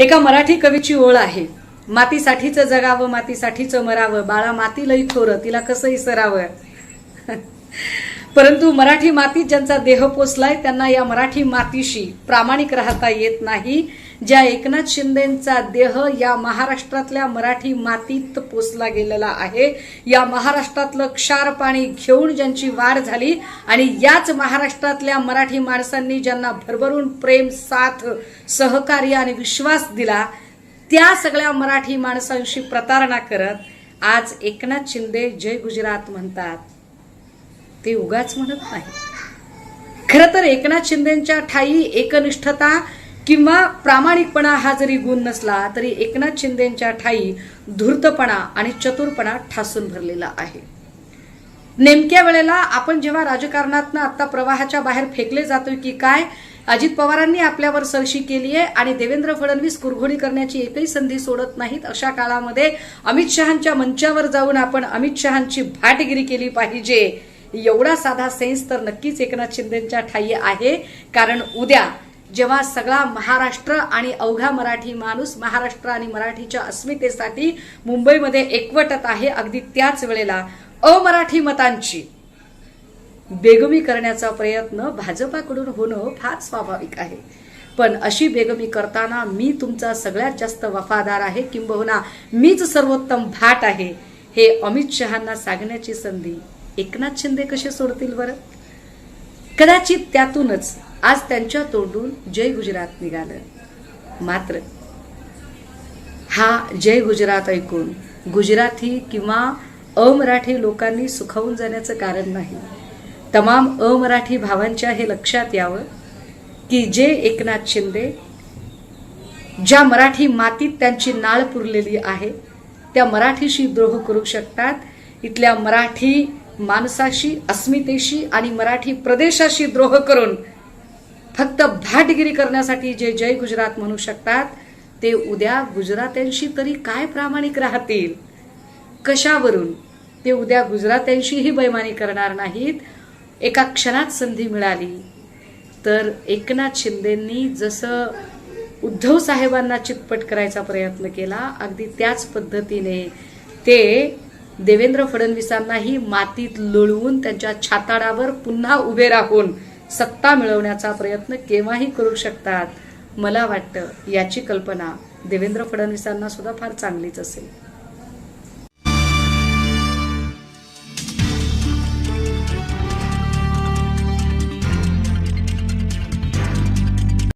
एका मराठी कवीची ओळ आहे. मातीसाठीचं जगावं मातीसाठीचं मरावं. बाळा माती लई थोर तिला कसं इसरावं? परंतु मराठी मातीत ज्यांचा देह पोचलाय त्यांना या मराठी मातीशी प्रामाणिक राहता येत नाही. ज्या एकनाथ शिंदेचा देह या महाराष्ट्रातल्या मराठी मातीत पोचला गेलेला आहे या महाराष्ट्रातलं क्षार पाणी घेऊन ज्यांची वाढ झाली आणि याच महाराष्ट्रातल्या मराठी माणसांनी ज्यांना भरभरून प्रेम साथ सहकार्य आणि विश्वास दिला त्या सगळ्या मराठी माणसांशी प्रतारणा करत आज एकनाथ शिंदे जय गुजरात म्हणतात. ते उगाच म्हणत नाही खर तर एकनाथ शिंदेच्या ठाई एकनिष्ठता किंवा प्रामाणिकपणा हा जरी गुण नसला तरी एकनाथ शिंदेच्या ठाई धूर्तपणा आणि चतुरपणा ठासून भरलेला आहे. नेमक्या वेळेला आपण जेव्हा राजकारणातनं आता प्रवाहाच्या बाहेर फेकले जातोय की काय अजित पवारांनी आपल्यावर सरशी केली आहे आणि देवेंद्र फडणवीस कुरघोडी करण्याची एकही संधी सोडत नाहीत अशा काळामध्ये अमित शहांच्या मंचावर जाऊन आपण अमित शहांची भाटगिरी केली पाहिजे. एवढा साधा सेन्स तर नक्कीच एकनाथ शिंदेच्या ठाई आहे. कारण उद्या जेव्हा सगळा महाराष्ट्र आणि अवघा मराठी माणूस महाराष्ट्र आणि मराठीच्या अस्मितेसाठी मुंबईमध्ये एकवटत आहे अगदी त्याच वेळेला अमराठी मतांची बेगमी करण्याचा प्रयत्न भाजपाकडून होणं फार स्वाभाविक आहे. पण अशी बेगमी करताना मी तुमचा सगळ्यात जास्त वफादार आहे किंबहुना मीच सर्वोत्तम भाट आहे हे अमित शहांना सांगण्याची संधी एकनाथ शिंदे कसे सोडतील बरं? कदाचित त्यातूनच आज त्यांच्या तोंडून जय गुजरात निघालं. मात्र हा जय गुजरात ऐकून गुजराती किंवा अमराठी लोकांनी सुखावून जाण्याचं कारण नाही. तमाम अमराठी भावांच्या हे लक्षात यावं की जे एकनाथ शिंदे ज्या मराठी मातीत त्यांची नाळ पुरलेली आहे त्या मराठीशी द्रोह करू शकतात इथल्या मराठी माणसाशी अस्मितेशी आणि मराठी प्रदेशाशी द्रोह करून फक्त भाटगिरी करण्यासाठी जे जय गुजरात म्हणू शकतात ते उद्या गुजरात्यांशी तरी काय प्रामाणिक राहतील? कशावरून? ते उद्या गुजरात्यांशीही बैमानी करणार नाहीत. एका क्षणात संधी मिळाली. तर एकनाथ शिंदेंनी जसं उद्धव साहेबांना चितपट करायचा प्रयत्न केला अगदी त्याच पद्धतीने ते देवेंद्र फडणवीसांनाही मातीत लोळवून त्यांच्या छाताडावर पुन्हा उभे राहून सत्ता मिळवण्याचा प्रयत्न केव्हाही करू शकतात मला वाटतं याची कल्पना देवेंद्र फडणवीसांना सुद्धा फार चांगलीच असेल.